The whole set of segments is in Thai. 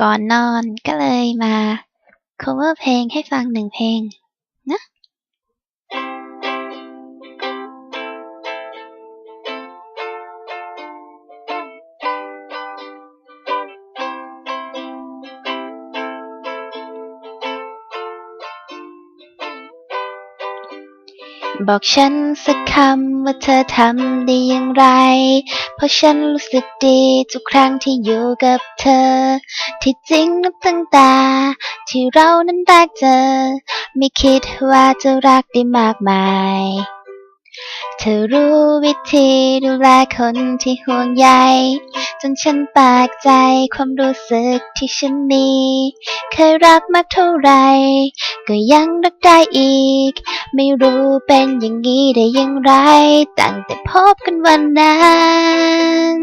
ก่อนนอนก็เลยมา cover เพลงให้ฟังหนึ่งเพลงนะ บอกฉันสักคำว่าเธอทำได้อย่างไร เพราะฉันรู้สึกดีทุกครั้งที่อยู่กับเธอ ที่จริงนับตั้งแต่ที่เรานั้นแรกเจอ ไม่คิดว่าจะรักได้มากมาย เธอรู้วิธีดูแลคนที่ห่วงใย นฉันแปลกใจความรู้สึกที่ฉันมี เคยรักมากเท่าไร ก็ยังรักได้อีก ไม่รู้เป็นอย่างนี้ได้อย่างไร ตั้งแต่พบกันวันนั้น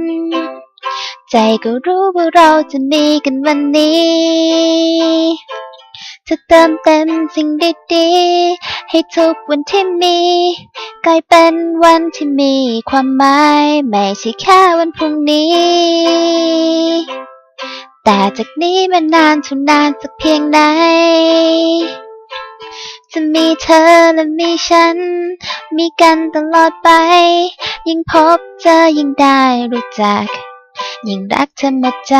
ใจก็รู้ว่าเราจะมีกันวันนี้ จะเติมเต็มสิ่งดีๆ ให้ทุกวันที่มี กลายเป็นวันที่มีความหมาย ไม่ใช่แค่วันพรุ่งนี้ แต่จากนี้มานานเท่านานสักเพียงไหนจะมีเธอและมีฉัน มีกันตลอดไป ยิ่งพบเจอยิ่งได้รู้จัก ยิ่งรักเธอหมดใจ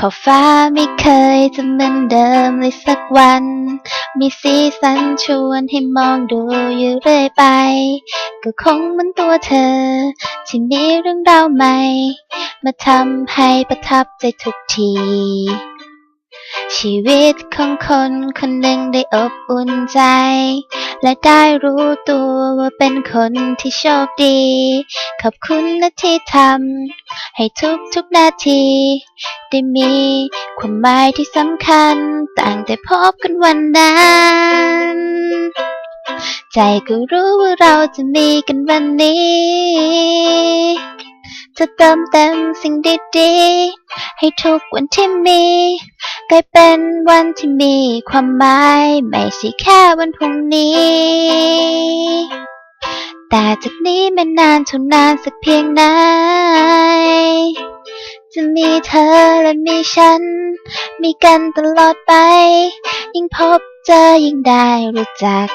ขอบฟ้าไม่เคยจะเหมือนเดิมเลยสักวัน มีสีสันชวนให้มองดูอยู่เรื่อยไป ก็คงเหมือนตัวเธอ ที่มีเรื่องราวใหม่ มาทำให้ประทับใจทุกที ชีวิตของคนคนหนึ่งได้อบอุ่นใจ และได้รู้ตัวว่าเป็นคนที่โชคดี ขอบคุณนะที่ทำให้ทุกทุกๆนาที ได้มีความหมายที่สำคัญตั้งแต่พบกันวันนั้นใจก็รู้ว่าเราจะมีกันวันนี้ จะเติมเต็มสิ่งดีๆ ให้ทุกวันที่มีกลายเป็นวันที่มีความหมาย ไม่ใช่แค่วันพรุ่งนี้ แต่จากนี้ไม่นานเท่านานสักเพียงไหนจะมีเธอและมีฉัน มีกันตลอดไป ยิ่งพบเจอยิ่งได้รู้จัก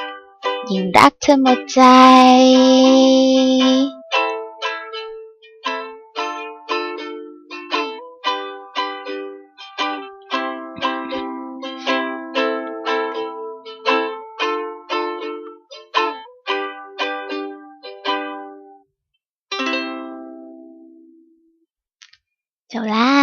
ยิ่งรักเธอหมดใจ จบแล้